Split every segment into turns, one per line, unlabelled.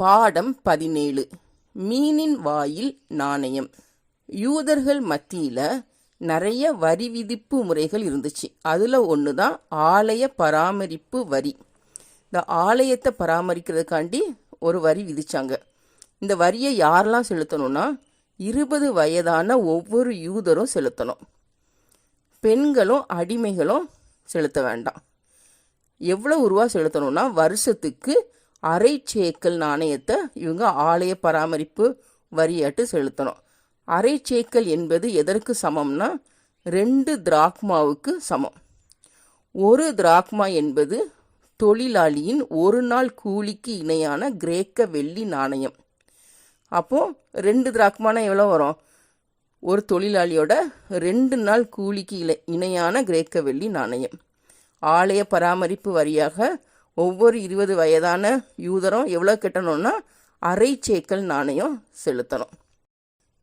பாடம் பதினேழு. மீனின் வாயில் நாணயம். யூதர்கள் மத்தியில் நிறைய வரி விதிப்பு முறைகள் இருந்துச்சு. அதில் ஒன்று தான் ஆலய பராமரிப்பு வரி. இந்த ஆலயத்தை பராமரிக்கிறதுக்காண்டி ஒரு வரி விதித்தாங்க இந்த வரியை யாரெல்லாம் செலுத்தணும்னா இருபது வயதான ஒவ்வொரு யூதரும் செலுத்தணும். பெண்களும் அடிமைகளும் செலுத்த வேண்டாம். எவ்வளோ ரூபா செலுத்தணும்னா வருஷத்துக்கு அரை சேக்கல் நாணயத்தை இவங்க ஆலய பராமரிப்பு வரியாட்டு செலுத்தணும். அரை சேக்கல் என்பது எதற்கு சமம்னா ரெண்டு திராக்மாவுக்கு சமம். ஒரு திராக்மா என்பது தொழிலாளியின் ஒரு நாள் கூலிக்கு இணையான கிரேக்க வெள்ளி நாணயம். அப்போது ரெண்டு திராக்மானா எவ்வளோ வரும்? ஒரு தொழிலாளியோட ரெண்டு நாள் கூலிக்கு இணையான கிரேக்க வெள்ளி நாணயம். ஆலய பராமரிப்பு வரியாக ஒவ்வொரு இருபது வயதான யூதரும் எவ்வளோ கட்டணும்னா அரை சேக்கல் நாணயம் செலுத்தணும்.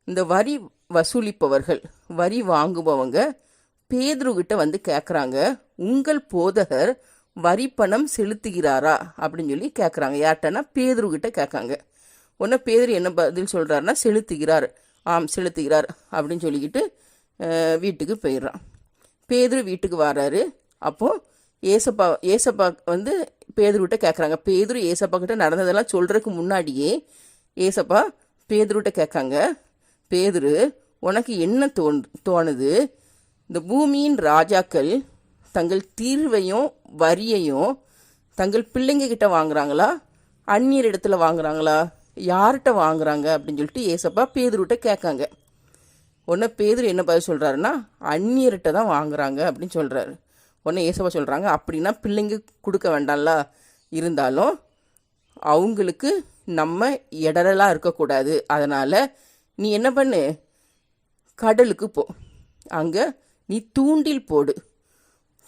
இந்த வரி வசூலிப்பவர்கள் வரி வாங்குபவங்க பேதுருகிட்ட வந்து கேட்குறாங்க உங்கள் போதகர் வரி பணம் செலுத்துகிறாரா? அப்படின்னு சொல்லி கேட்குறாங்க யார்கிட்டனா பேதுருகிட்ட கேட்காங்க உடனே பேதுரு என்ன பதில் சொல்கிறாருன்னா செலுத்துகிறார். ஆம் செலுத்துகிறார். அப்படின்னு சொல்லிக்கிட்டு வீட்டுக்கு போயிடுறான். பேதுரு வீட்டுக்கு வராரு. அப்போது ஏசப்பா ஏசப்பா வந்து பேதுருகிட்ட கேட்குறாங்க பேதுரு ஏசப்பா கிட்ட நடந்ததெல்லாம் சொல்கிறதுக்கு முன்னாடியே ஏசப்பா பேதுருகிட்ட கேட்காங்க பேதுரு உனக்கு என்ன தோன் தோணுது? இந்த பூமியின் ராஜாக்கள் தங்கள் தீர்வையும் வரியையும் தங்கள் பிள்ளைங்க கிட்ட வாங்குறாங்களா? அந்நியர் இடத்துல வாங்குறாங்களா? யார்கிட்ட வாங்குறாங்க? அப்படின்னு சொல்லிட்டு ஏசப்பா பேதுருகிட்ட கேட்காங்க உடனே பேதுரு என்ன பதில் சொல்கிறாருன்னா அந்நியர்கிட்ட தான் வாங்குறாங்க அப்படின்னு சொல்கிறாரு உடனே ஏசப்பா சொல்கிறாங்க அப்படின்னா பிள்ளைங்க கொடுக்க வேண்டாம்ல. இருந்தாலும் அவங்களுக்கு நம்ம இடரலாக இருக்கக்கூடாது. அதனால் நீ என்ன பண்ணு? கடலுக்கு போ. அங்கே நீ தூண்டில் போடு.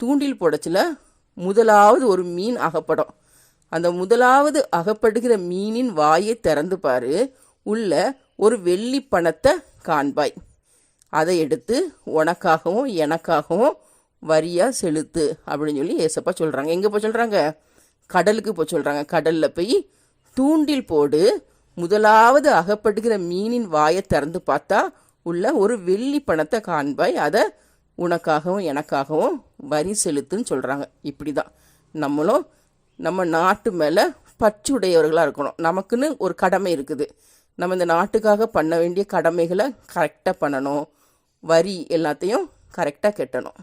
தூண்டில் போடச்சில் முதலாவது ஒரு மீன் அகப்படும். அந்த முதலாவது அகப்படுகிற மீனின் வாயை திறந்து பாரு. உள்ள ஒரு வெள்ளி பணத்தை காண்பாய். அதை எடுத்து உனக்காகவும் எனக்காகவும் வரியாக செலுத்து அப்படின்னு சொல்லி ஏசப்பா சொல்கிறாங்க எங்கே போய் சொல்கிறாங்க கடலுக்கு போய் சொல்கிறாங்க கடலில் போய் தூண்டில் போடு. முதலாவது அகப்படுகிற மீனின் வாயை திறந்து பார்த்தா உள்ள ஒரு வெள்ளி பணத்தை காண்பாய். அதை உனக்காகவும் எனக்காகவும் வரி செலுத்துன்னு சொல்கிறாங்க இப்படி தான் நம்மளும் நம்ம நாட்டு மேலே பற்றுடையவர்களாக இருக்கணும். நமக்குன்னு ஒரு கடமை இருக்குது. நம்ம இந்த நாட்டுக்காக பண்ண வேண்டிய கடமைகளை கரெக்டாக பண்ணணும். வரி எல்லாத்தையும் கரெக்டாக கட்டணும்.